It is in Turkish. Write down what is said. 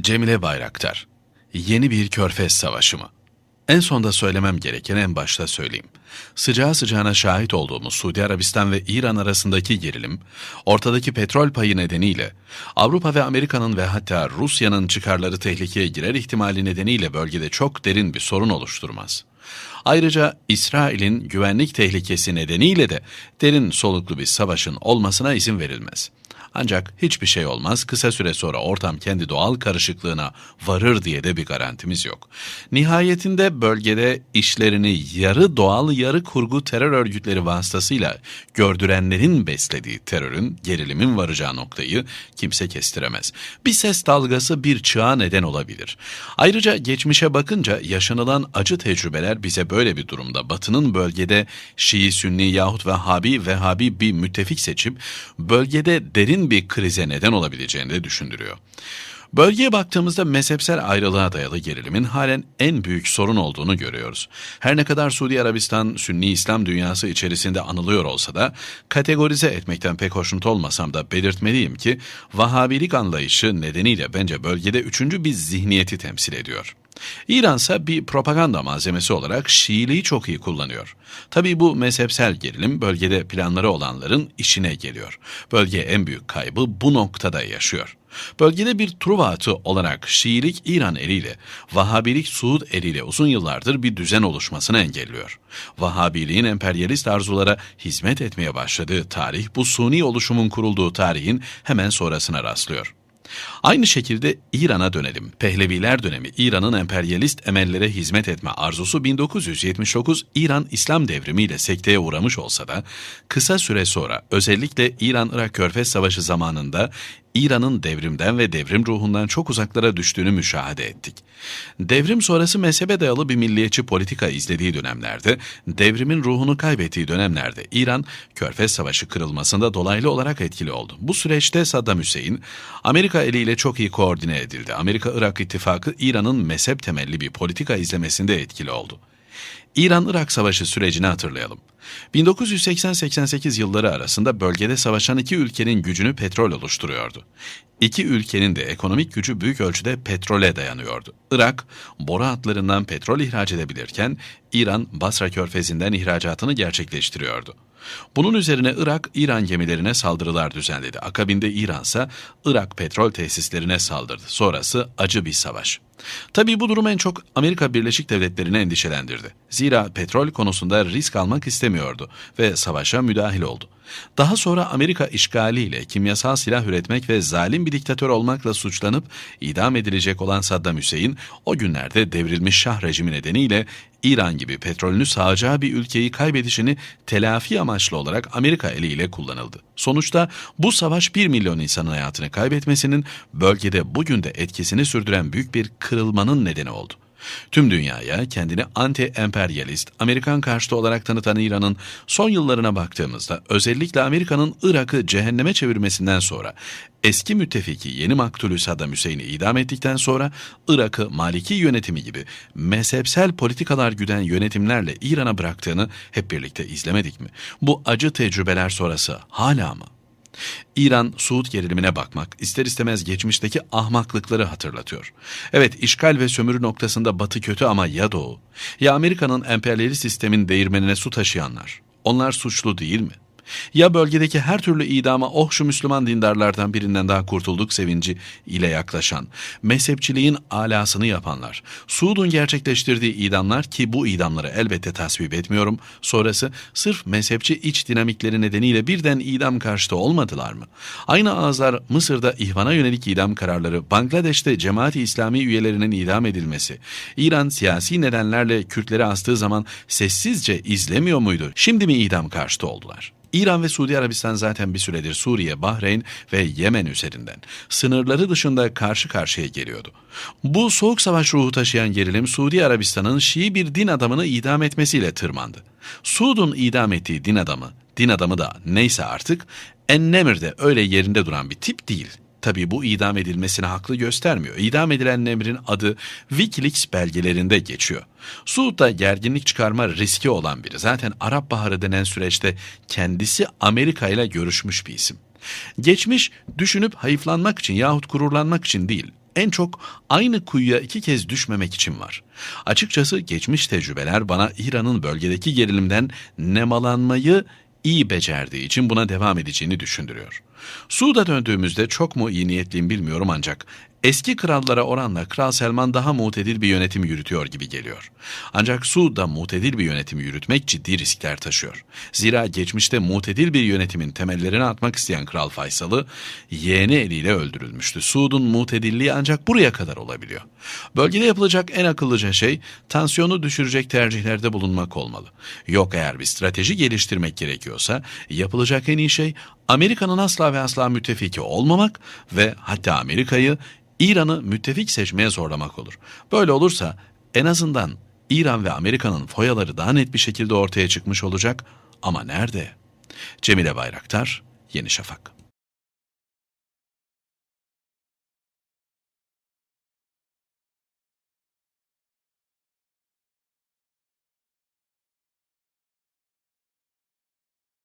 Cemile Bayraktar Yeni bir Körfez Savaşı mı? En sonda söylemem gereken en başta söyleyeyim. Sıcağı sıcağına şahit olduğumuz Suudi Arabistan ve İran arasındaki gerilim, ortadaki petrol payı nedeniyle Avrupa ve Amerika'nın ve hatta Rusya'nın çıkarları tehlikeye girer ihtimali nedeniyle bölgede çok derin bir sorun oluşturmaz. Ayrıca İsrail'in güvenlik tehlikesi nedeniyle de derin soluklu bir savaşın olmasına izin verilmez.'' Ancak hiçbir şey olmaz, kısa süre sonra ortam kendi doğal karışıklığına varır diye de bir garantimiz yok. Nihayetinde bölgede işlerini yarı doğal yarı kurgu terör örgütleri vasıtasıyla gördürenlerin beslediği terörün, gerilimin varacağı noktayı kimse kestiremez. Bir ses dalgası bir çığa neden olabilir. Ayrıca geçmişe bakınca yaşanılan acı tecrübeler bize böyle bir durumda Batı'nın bölgede Şii, Sünni yahut Vehhabi, Vehhabi bir müttefik seçip bölgede derin derin bir krize neden olabileceğini de düşündürüyor. Bölgeye baktığımızda mezhepsel ayrılığa dayalı gerilimin halen en büyük sorun olduğunu görüyoruz. Her ne kadar Suudi Arabistan Sünni İslam dünyası içerisinde anılıyor olsa da kategorize etmekten pek hoşnut olmasam da belirtmeliyim ki Vahabilik anlayışı nedeniyle bence bölgede üçüncü bir zihniyeti temsil ediyor. İran ise bir propaganda malzemesi olarak Şiiliği çok iyi kullanıyor. Tabii bu mezhepsel gerilim bölgede planları olanların işine geliyor. Bölge en büyük kaybı bu noktada yaşıyor. Bölgede bir Truva atı olarak Şiilik İran eliyle, Vahabilik Suud eliyle uzun yıllardır bir düzen oluşmasını engelliyor. Vahabiliğin emperyalist arzulara hizmet etmeye başladığı tarih bu suni oluşumun kurulduğu tarihin hemen sonrasına rastlıyor. Aynı şekilde İran'a dönelim. Pehleviler dönemi İran'ın emperyalist emellere hizmet etme arzusu 1979 İran İslam devrimi ile sekteye uğramış olsa da kısa süre sonra özellikle İran-Irak Körfez Savaşı zamanında İran'ın devrimden ve devrim ruhundan çok uzaklara düştüğünü müşahede ettik. Devrim sonrası mezhebe dayalı bir milliyetçi politika izlediği dönemlerde, devrimin ruhunu kaybettiği dönemlerde İran, Körfez Savaşı kırılmasında dolaylı olarak etkili oldu. Bu süreçte Saddam Hüseyin, Amerika eliyle çok iyi koordine edildi. Amerika-Irak ittifakı İran'ın mezhep temelli bir politika izlemesinde etkili oldu. İran-Irak Savaşı sürecini hatırlayalım. 1980-88 yılları arasında bölgede savaşan iki ülkenin gücünü petrol oluşturuyordu. İki ülkenin de ekonomik gücü büyük ölçüde petrole dayanıyordu. Irak, boru hatlarından petrol ihraç edebilirken İran, Basra körfezinden ihracatını gerçekleştiriyordu. Bunun üzerine Irak, İran gemilerine saldırılar düzenledi. Akabinde İran ise Irak petrol tesislerine saldırdı. Sonrası acı bir savaş. Tabii bu durum en çok Amerika Birleşik Devletleri'ni endişelendirdi. Zira petrol konusunda risk almak istemiyordu ve savaşa müdahil oldu. Daha sonra Amerika işgaliyle kimyasal silah üretmek ve zalim bir diktatör olmakla suçlanıp idam edilecek olan Saddam Hüseyin o günlerde devrilmiş Şah rejimi nedeniyle İran gibi petrolünü sağacağı bir ülkeyi kaybedişini telafi amaçlı olarak Amerika eliyle kullanıldı. Sonuçta bu savaş bir milyon insanın hayatını kaybetmesinin bölgede bugün de etkisini sürdüren büyük bir kırılmanın nedeni oldu. Tüm dünyaya kendini anti-emperyalist, Amerikan karşıtı olarak tanıtan İran'ın son yıllarına baktığımızda özellikle Amerika'nın Irak'ı cehenneme çevirmesinden sonra eski müttefiki yeni maktulü Saddam Hüseyin'i idam ettikten sonra Irak'ı Maliki yönetimi gibi mezhepsel politikalar güden yönetimlerle İran'a bıraktığını hep birlikte izlemedik mi? Bu acı tecrübeler sonrası hala mı? İran, Suud gerilimine bakmak ister istemez geçmişteki ahmaklıkları hatırlatıyor. Evet, işgal ve sömürü noktasında batı kötü ama ya doğu? Ya Amerika'nın emperyalist sistemin değirmenine su taşıyanlar? Onlar suçlu değil mi? Ya bölgedeki her türlü idama oh şu Müslüman dindarlardan birinden daha kurtulduk sevinci ile yaklaşan, mezhepçiliğin alasını yapanlar, Suud'un gerçekleştirdiği idamlar ki bu idamları elbette tasvip etmiyorum, sonrası sırf mezhepçi iç dinamikleri nedeniyle birden idam karşıtı olmadılar mı? Aynı ağızlar Mısır'da ihvana yönelik idam kararları, Bangladeş'te cemaati İslami üyelerinin idam edilmesi, İran siyasi nedenlerle Kürtleri astığı zaman sessizce izlemiyor muydu? Şimdi mi idam karşıtı oldular? İran ve Suudi Arabistan zaten bir süredir Suriye, Bahreyn ve Yemen üzerinden sınırları dışında karşı karşıya geliyordu. Bu soğuk savaş ruhu taşıyan gerilim Suudi Arabistan'ın Şii bir din adamını idam etmesiyle tırmandı. Suud'un idam ettiği din adamı, din adamı da neyse artık Ennemir'de öyle yerinde duran bir tip değil. Tabii bu idam edilmesine haklı göstermiyor. İdam edilen Nemr'in adı Wikileaks belgelerinde geçiyor. Suud'da gerginlik çıkarma riski olan biri. Zaten Arap Baharı denen süreçte kendisi Amerika ile görüşmüş bir isim. Geçmiş düşünüp hayıflanmak için yahut gururlanmak için değil, en çok aynı kuyuya iki kez düşmemek için var. Açıkçası geçmiş tecrübeler bana İran'ın bölgedeki gerilimden nemalanmayı iyi becerdiği için buna devam edeceğini düşündürüyor. Suud'a döndüğümüzde çok mu iyi niyetliyim bilmiyorum ancak eski krallara oranla Kral Selman daha mutedil bir yönetim yürütüyor gibi geliyor. Ancak Suud'da mutedil bir yönetim yürütmek ciddi riskler taşıyor. Zira geçmişte mutedil bir yönetimin temellerini atmak isteyen Kral Faysal'ı yeğeni eliyle öldürülmüştü. Suud'un mutedilliği ancak buraya kadar olabiliyor. Bölgede yapılacak en akıllıca şey tansiyonu düşürecek tercihlerde bulunmak olmalı. Yok eğer bir strateji geliştirmek gerekiyorsa yapılacak en iyi şey Amerika'nın asla ve asla müttefiki olmamak ve hatta Amerika'yı İran'ı müttefik seçmeye zorlamak olur. Böyle olursa en azından İran ve Amerika'nın foyaları daha net bir şekilde ortaya çıkmış olacak ama nerede? Cemile Bayraktar, Yeni Şafak.